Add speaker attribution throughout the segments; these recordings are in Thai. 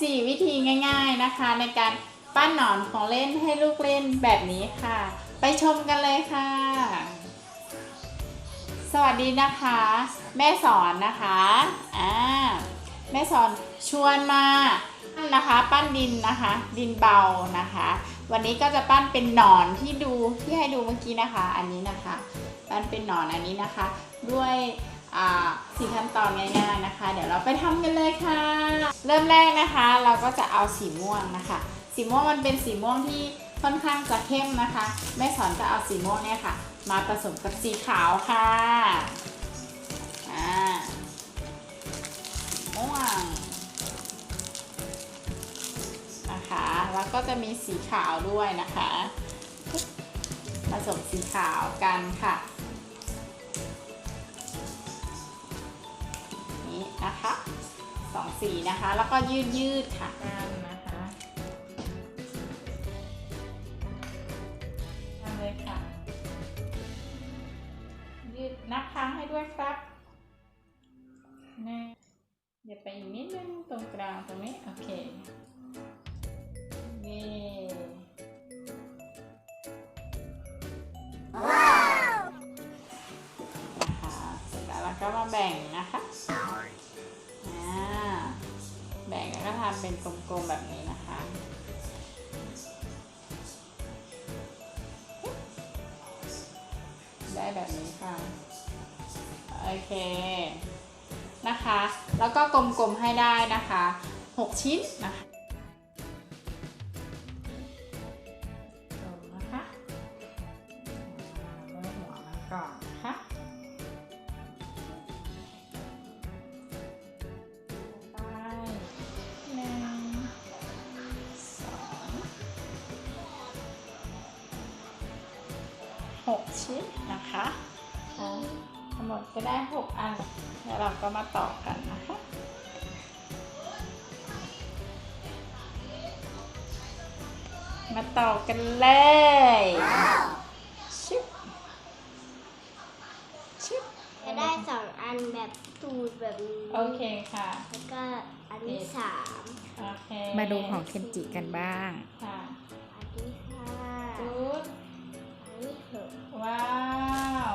Speaker 1: 4 วิธีง่าย ๆนะคะ ในการปั้นหนอนของเล่นให้ลูกเล่นแบบนี้ค่ะ ไปชมกันเลยค่ะ สวัสดีนะคะ แม่สอนนะคะอ่าแม่สอนชวนมาปั้นนะคะ ปั้นดินนะคะ ดินเบานะคะ วันนี้ก็จะปั้นเป็นหนอนที่ดูที่ให้ดูเมื่อกี้นะคะ อันนี้นะคะ ปั้นเป็นหนอนอันนี้นะคะ ด้วย สี่ขั้นตอนง่ายๆนะคะ เดี๋ยวเราไปทำกันเลยค่ะ เริ่มแรกนะคะ เราก็จะเอาสีม่วงนะคะ สีม่วงมันเป็นสีม่วงที่ค่อนข้างจะเข้มนะคะแม่สอนจะเอาสีม่วงเนี่ยค่ะ มาผสมกับสีขาวค่ะอ่าม่วงนะคะ แล้วก็จะมีสีขาวด้วยนะคะ ผสมสีขาวกันค่ะ นะคะสองสีนะคะ แล้วก็ยืดยืดๆค่ะกันนะคะทำเลยค่ะ ยืดนับครั้งให้ด้วยครับนึ่เดี๋ยวไปอีกนิดนึงตรงกลางตรงนี้ โอเคเย่นะคะเสร็จแล้วเราก็มาแบ่งนะคะ เป็นกลมๆแบบนี้นะคะ ได้แบบนี้ค่ะ โอเค นะคะ แล้วก็กลมๆให้ได้นะคะ 6 ชิ้นนะคะกลมนะคะเอาหัวมัน 6 ชิ้นนะคะทั้งหมดจะได้ 6 อัน แล้วเราก็มาต่อกันนะคะมาต่อกันเลยชิปชิบ
Speaker 2: จะได้สองอันแบบตูดแบบนี้
Speaker 1: โอเคค่ะ
Speaker 2: แล้วก็อันที่สาม
Speaker 3: มาดูของเคนจิกันบ้าง
Speaker 1: ค่ะ ว้าว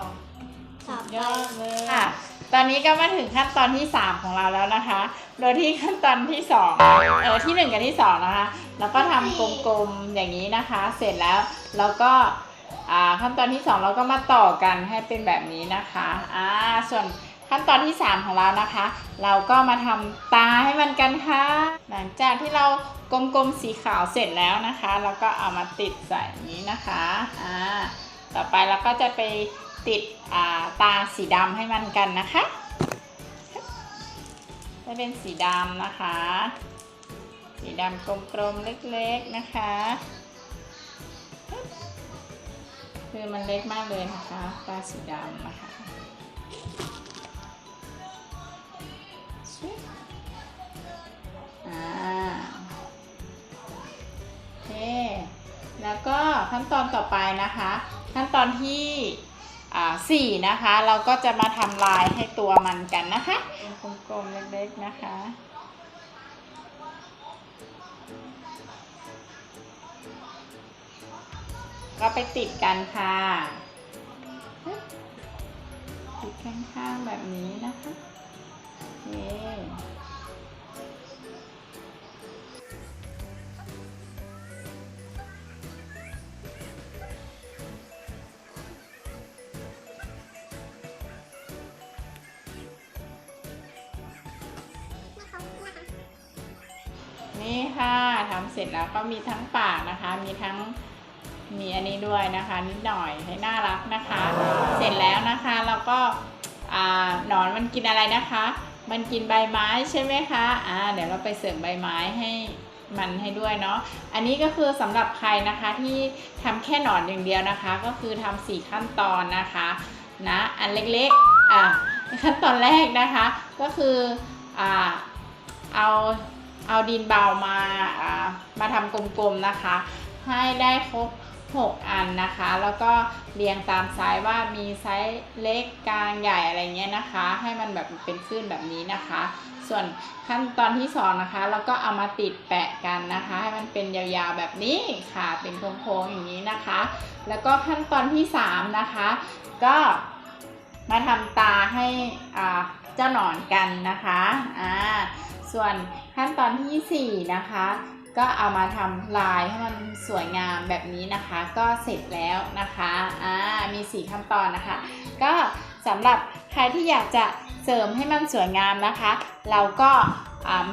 Speaker 2: ต่อ
Speaker 1: สุด
Speaker 2: ไป
Speaker 1: ยอดเลยค่ะ ตอนนี้ก็มาถึงขั้นตอนที่ 3 ของเราแล้วนะคะ โดยที่ขั้นตอนที่2เออที่ 1 กับที่ 2 นะคะ แล้วก็ทำกลมๆอย่างนี้นะคะ เสร็จแล้วเราก็อ่าขั้นตอนที่ 2 เราก็มาต่อกันให้เป็นแบบนี้นะคะอ่าส่วนขั้นตอนที่ 3 ของเรานะคะ เราก็มาทำตาให้มันกันค่ะ หลังจากที่เรากลมๆสีขาวเสร็จแล้วนะคะ เราก็เอามาติดใส่อย่างนี้นะคะอ่า ต่อไปเราก็จะไปติดาตาสีดำให้มันกันนะคะจะเป็นสีดำนะคะ สีดำกลมๆเล็กๆนะคะ คือมันเล็กมากเลยนะคะ ตาสีดำนะคะ ขั้นตอนต่อไปนะคะ ขั้นตอนที่อ่าสี่นะคะ เราก็จะมาทำลายให้ตัวมันกันนะคะเป็นกลมๆเล็กๆนะคะก็ไปติดกันค่ะ ติดข้างๆแบบนี้นะคะโอเค นี่ค่ะทำเสร็จแล้วก็มีทั้งปากนะคะ มีทั้งมีอันนี้ด้วยนะคะ นิดหน่อยให้น่ารักนะคะ เสร็จแล้วนะคะแล้วก็หนอนมันกินอะไรนะคะ มันกินใบไม้ใช่ไหมคะอ่าเดี๋ยวเราไปเสริมใบไม้ให้มันให้ด้วยเนาะ อันนี้ก็คือสำหรับใครนะคะที่ทำแค่หนอนอย่างเดียวนะคะ ก็คือทำสี่ขั้นตอนนะคะนะอันเล็กๆอ่าขั้นตอนแรกนะคะ ก็คืออ่าเอา เอาดินเบามาอ่ามาทำกลมๆนะคะ ให้ได้ครบ 6 อันนะคะ แล้วก็เรียงตามไซส์ว่ามีไซส์เล็กกลางใหญ่อะไรเงี้ยนะคะ ให้มันแบบเป็นขึ้นแบบนี้นะคะ ส่วนขั้นตอนที่สองนะคะเราก็เอามาติดแปะกันนะคะ ให้มันเป็นยาวๆแบบนี้ค่ะ เป็นโค้งๆอย่างนี้นะคะ แล้วก็ขั้นตอนที่สามนะคะ ก็มาทำตาให้อ่าเจ้าหนอนกันนะคะอ่าส่วน ขั้นตอนที่ 4 นะคะ ก็เอามาทำลายให้มันสวยงามแบบนี้นะคะ ก็เสร็จแล้วนะคะอ่ามี 4 ขั้นตอนนะคะ ก็สำหรับใครที่อยากจะเสริมให้มันสวยงามนะคะ เราก็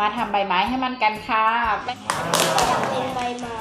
Speaker 1: มาทำใบไม้ให้มันกันค่ะ
Speaker 2: จะเป็นใบไม้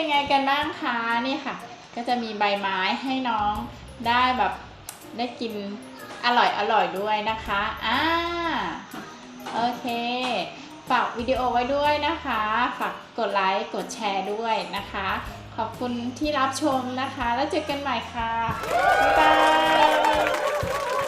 Speaker 1: เป็นไงกันบ้างคะนี่ค่ะ ก็จะมีใบไม้ให้น้องได้แบบได้กินอร่อยอร่อยด้วยนะคะอ่าโอเค ฝากวิดีโอไว้ด้วยนะคะ ฝากกดไลค์กดแชร์ด้วยนะคะ ขอบคุณที่รับชมนะคะ แล้วเจอกันใหม่ค่ะ บ๊ายบาย